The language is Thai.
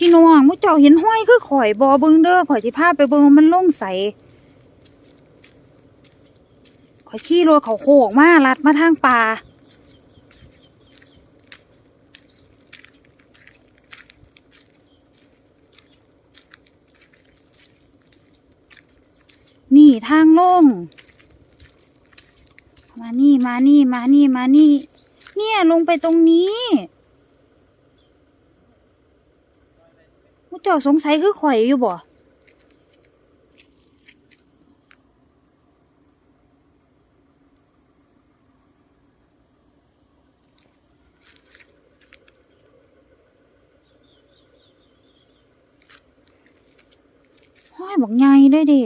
พี่น้องมุเจ้าเห็นห้อยคือข่อยบอเบิงเด้อข่อยสิพาไปเบิงมันล่งใสข่อยขี่รถเขาโคกมาลัดมาทางป่านี่ทางลง มานี่มานี่มานี่มานี่ เนี่ยลงไปตรงนี้ เจ้าสงสัยคือข่อยอยู่บ่ห้อยบอกใหญ่เลยดิ